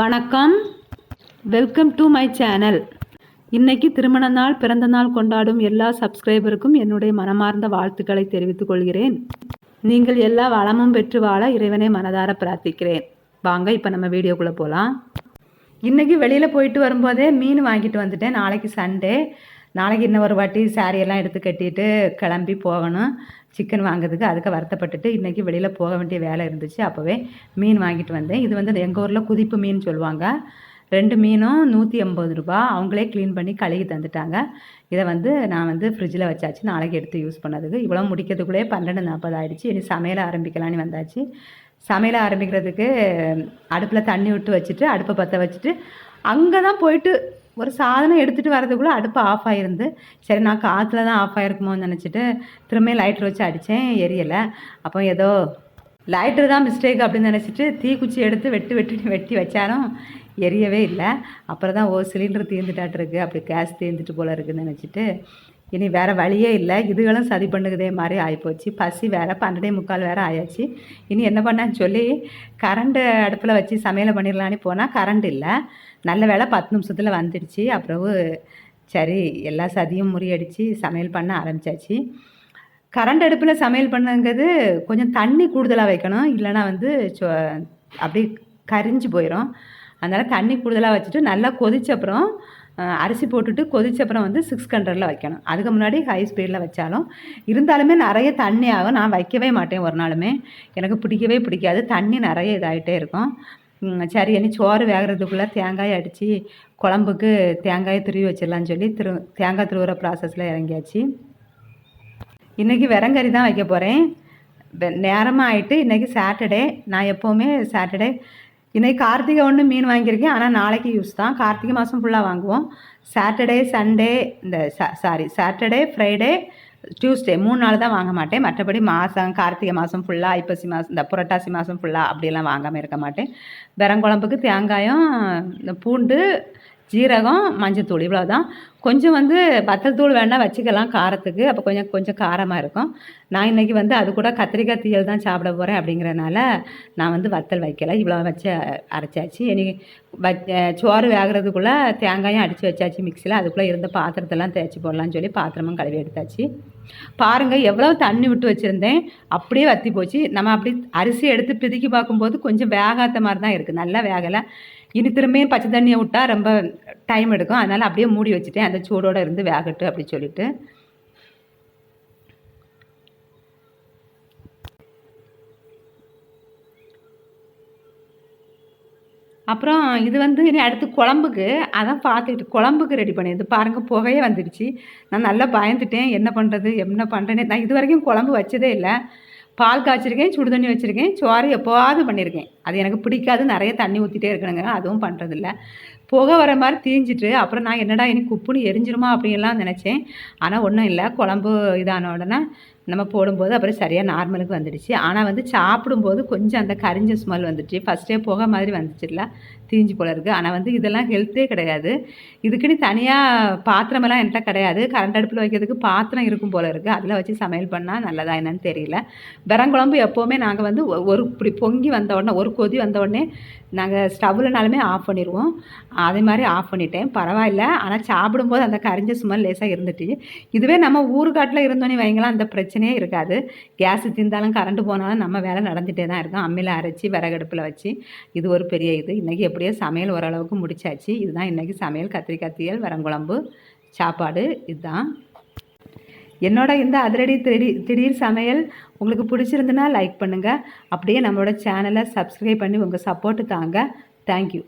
வணக்கம். Welcome to my channel இன்னைக்கு திருமண நாள் பிறந்த நாள் கொண்டாடும் எல்லா சப்ஸ்கிரைபருக்கும் என்னுடைய மனமார்ந்த வாழ்த்துக்களை தெரிவித்துக் கொள்கிறேன். நீங்கள் எல்லா வளமும் பெற்று வாழ இறைவனை மனதார பிரார்த்திக்கிறேன். வாங்க இப்போ நம்ம வீடியோக்குள்ளே போகலாம் இன்னைக்கு வெளியில் போயிட்டு வரும்போதே மீன் வாங்கிட்டு வந்துட்டேன். நாளைக்கு சண்டே நாளைக்கு இன்னும் ஒரு வாட்டி சாரியெல்லாம் எல்லாம் எடுத்து கட்டிட்டு கிளம்பி போகணும். சிக்கன் வாங்குறதுக்கு அதுக்கு வருத்தப்பட்டுட்டு இன்றைக்கி வெளியில் போக வேண்டிய வேலை இருந்துச்சு. அப்போவே மீன் வாங்கிட்டு வந்தேன். இது வந்து எங்கள் ஊரில் குதிப்பு மீன் சொல்லுவாங்க. ரெண்டு மீனும் நூற்றி எண்பது ரூபா அவங்களே க்ளீன் பண்ணி கழுகி தந்துட்டாங்க. இதை வந்து நான் வந்து ஃப்ரிட்ஜில் வச்சாச்சு. நாளைக்கு எடுத்து யூஸ் பண்ணதுக்கு. இவ்வளோ முடிக்கிறதுக்குள்ளே பன்னெண்டு நாற்பது ஆகிடுச்சு இனி சமையலை ஆரம்பிக்கலான்னு வந்தாச்சு. சமையலை ஆரம்பிக்கிறதுக்கு அடுப்பில் தண்ணி விட்டு வச்சுட்டு அடுப்பை பற்ற வச்சுட்டு அங்கே தான் போயிட்டு ஒரு சாதனம் எடுத்துகிட்டு வரதுக்குள்ளே அடுப்பு ஆஃப் ஆகிருந்து சரி நான் காற்றுல தான் ஆஃப் ஆகிருக்குமோன்னு நினச்சிட்டு திரும்ப லைட்டர் வச்சு அடித்தேன் எரியலை. அப்போ ஏதோ லைட்டர் தான் மிஸ்டேக் அப்படின்னு நினச்சிட்டு தீக்குச்சி எடுத்து வெட்டு வெட்டு வெட்டி வச்சாலும் எரியவே இல்லை. அப்புறம் தான் ஓ சிலிண்டர் தீர்ந்துட்டாட்டு இருக்குது அப்படி கேஸ் தீர்ந்துட்டு போல இருக்குதுன்னு நினச்சிட்டு இனி வேறு வழியே இல்லை. இதுகளும் சதி பண்ணுக்குதே மாதிரி ஆகிப்போச்சு பசி வேறு பன்னெண்டே முக்கால் வேறு ஆயாச்சு. இனி என்ன பண்ணான்னு சொல்லி கரண்ட்டு அடுப்பில் வச்சு சமையலை பண்ணிடலான்னு போனால் கரண்ட் இல்லை. நல்ல வேலை பத்து நிமிஷத்தில் வந்துடுச்சு. அப்புறம் சரி எல்லா சதியும் முறியடிச்சு சமையல் பண்ண ஆரம்பிச்சாச்சு. கரண்ட் அடுப்பில் சமையல் பண்ணுங்கிறது கொஞ்சம் தண்ணி கூடுதலாக வைக்கணும். இல்லைன்னா வந்து சோ அப்படியே கரிஞ்சு போயிடும் அதனால் தண்ணி கூடுதலாக வச்சுட்டு நல்லா கொதிச்ச அப்புறம் அரிசி போட்டுட்டு கொதிச்ச அப்புறம் வந்து சிக்ஸ் ஹண்ட்ரடில் வைக்கணும். அதுக்கு முன்னாடி ஹை ஸ்பீடில் வச்சாலும் இருந்தாலுமே நிறைய தண்ணி ஆகும். நான் வைக்கவே மாட்டேன் ஒரு நாளுமே. எனக்கு பிடிக்கவே பிடிக்காது. தண்ணி நிறைய இதாகிட்டே இருக்கும். சரி இனி சோறு வேகிறதுக்குள்ளே தேங்காய் அடித்து குழம்புக்கு தேங்காயை துருவி வச்சிடலான்னு சொல்லி திரு தேங்காய் திருவுற ப்ராசஸில் இறங்கியாச்சு. இன்றைக்கி வெறங்கறி தான் வைக்க போகிறேன் நேரமாக ஆயிட்டு இன்றைக்கி சாட்டர்டே நான் எப்போவுமே சாட்டர்டே இன்னைக்கு கார்த்திகை ஒன்று மீன் வாங்கியிருக்கேன். ஆனால் நாளைக்கு யூஸ் தான். கார்த்திகை மாதம் ஃபுல்லாக வாங்குவோம். சாட்டர்டே சண்டே இந்த சாரி சாட்டர்டே ஃப்ரைடே டியூஸ்டே மூணு நாள் தான் வாங்க மாட்டேன். மற்றபடி மாதம் கார்த்திகை மாதம் ஃபுல்லாக ஐப்பசி மாதம் இந்த புரட்டாசி மாதம் ஃபுல்லாக அப்படியெல்லாம் வாங்காமல் இருக்க மாட்டேன். வெறங்குழம்புக்கு தேங்காயம் இந்த பூண்டு ஜீரகம் மஞ்சத்தூள் இவ்வளோ தான் கொஞ்சம் வந்து வத்தல் தூள் வேணால் வச்சுக்கலாம் காரத்துக்கு. அப்போ கொஞ்சம் கொஞ்சம் காரமாக இருக்கும். நான் இன்றைக்கி வந்து அது கூட கத்திரிக்காய் தீயல் தான் சாப்பிட போகிறேன் அப்படிங்கிறனால நான் வந்து வத்தல் வைக்கல. இவ்வளோ வச்சு அரைச்சாச்சு. இனி வ சோறு வேகிறதுக்குள்ளே தேங்காயும் அடித்து வச்சாச்சு மிக்சியில் அதுக்குள்ளே இருந்த பாத்திரத்தெல்லாம் தேய்ச்சி போடலான்னு சொல்லி பாத்திரமும் கழுவி எடுத்தாச்சு. பாருங்கள் எவ்வளோ தண்ணி விட்டு வச்சுருந்தேன். அப்படியே வத்தி போச்சு. நம்ம அப்படி அரிசி எடுத்து பிதுக்கி பார்க்கும்போது கொஞ்சம் வேகாத மாதிரி தான் இருக்குது நல்லா வேகலை. இனி திரும்பியும் பச்சை தண்ணியை விட்டா ரொம்ப டைம் எடுக்கும். அதனால் அப்படியே மூடி வச்சுட்டேன். அந்த சூடோடு இருந்து வேகட்டு அப்படி சொல்லிட்டு. அப்புறம் இது வந்து இனி அடுத்து குழம்புக்கு. அதான் பார்த்துக்கிட்டு குழம்புக்கு ரெடி பண்ணியது பாருங்கள் புகையே வந்துடுச்சு. நான் நல்லா பயந்துட்டேன். என்ன பண்ணுறது என்ன பண்ணுறேன்னு நான் இது வரைக்கும் குழம்பு வச்சதே இல்லை. பால் காய்ச்சிருக்கேன் சுடு தண்ணி வச்சுருக்கேன் சோறு எப்போவாது பண்ணியிருக்கேன் அது எனக்கு பிடிக்காது நிறைய தண்ணி ஊற்றிட்டே இருக்கணுங்க அதுவும் பண்ணுறதில்ல புகை வர மாதிரி தீஞ்சிட்டு அப்புறம் நான் என்னடா இனி குப்புன்னு எரிஞ்சிருமா அப்படின்லாம் நினச்சேன். ஆனால் ஒன்றும் இல்லை குழம்பு இதான உடனே நம்ம போடும்போது அப்புறம் சரியாக நார்மலுக்கு வந்துடுச்சு. ஆனால் வந்து சாப்பிடும்போது கொஞ்சம் அந்த கரிஞ்ச ஸ்மெல் வந்துடுச்சு ஃபஸ்ட்டே புகை மாதிரி வந்துச்சுல தீஞ்சு போல இருக்குது ஆனால் வந்து இதெல்லாம் ஹெல்த்தே கிடையாது. இதுக்குன்னு தனியாக பாத்திரமெல்லாம் என்கிட்ட கிடையாது. கரண்ட் அடுப்பில் வைக்கிறதுக்கு பாத்திரம் இருக்கும் போல இருக்குது அதில் வச்சு சமையல் பண்ணால் நல்லதா என்னன்னு தெரியல. வெறங்குழம்பு எப்போவுமே நாங்கள் வந்து ஒ- ஒரு இப்படி பொங்கி வந்த உடனே ஒரு கொதி வந்த உடனே நாங்கள் ஸ்டவ்லனாலுமே ஆஃப் பண்ணிடுவோம் அதே மாதிரி ஆஃப் பண்ணிட்டேன். பரவாயில்ல. ஆனால் சாப்பிடும்போது அந்த கரிஞ்ச சும்மா லேசாக இருந்துட்டு. இதுவே நம்ம ஊருக்காட்டில் இருந்தோன்னே வைங்களா அந்த பிரச்சனையே இருக்காது. கேஸ் தீர்ந்தாலும் கரண்ட் போனாலும் நம்ம வேலை நடந்துகிட்டே தான் இருக்கும். அம்மியில் அரைச்சி விறகடுப்பில் வச்சு. இது ஒரு பெரிய இது. இன்றைக்கி எப்படியோ சமையல் ஓரளவுக்கு முடிச்சாச்சு. இதுதான் இன்றைக்கி சமையல். கத்திரிக்காய் தீயல் வரங்குழம்பு சாப்பாடு. இதுதான். என்னோட இந்த அதிரடி திடீர் திடீர் சமையல் உங்களுக்கு பிடிச்சிருந்துன்னா லைக் பண்ணுங்கள் அப்படியே நம்மளோட சேனலை சப்ஸ்கிரைப் பண்ணி உங்கள் சப்போர்ட்டு தாங்க. தேங்க்யூ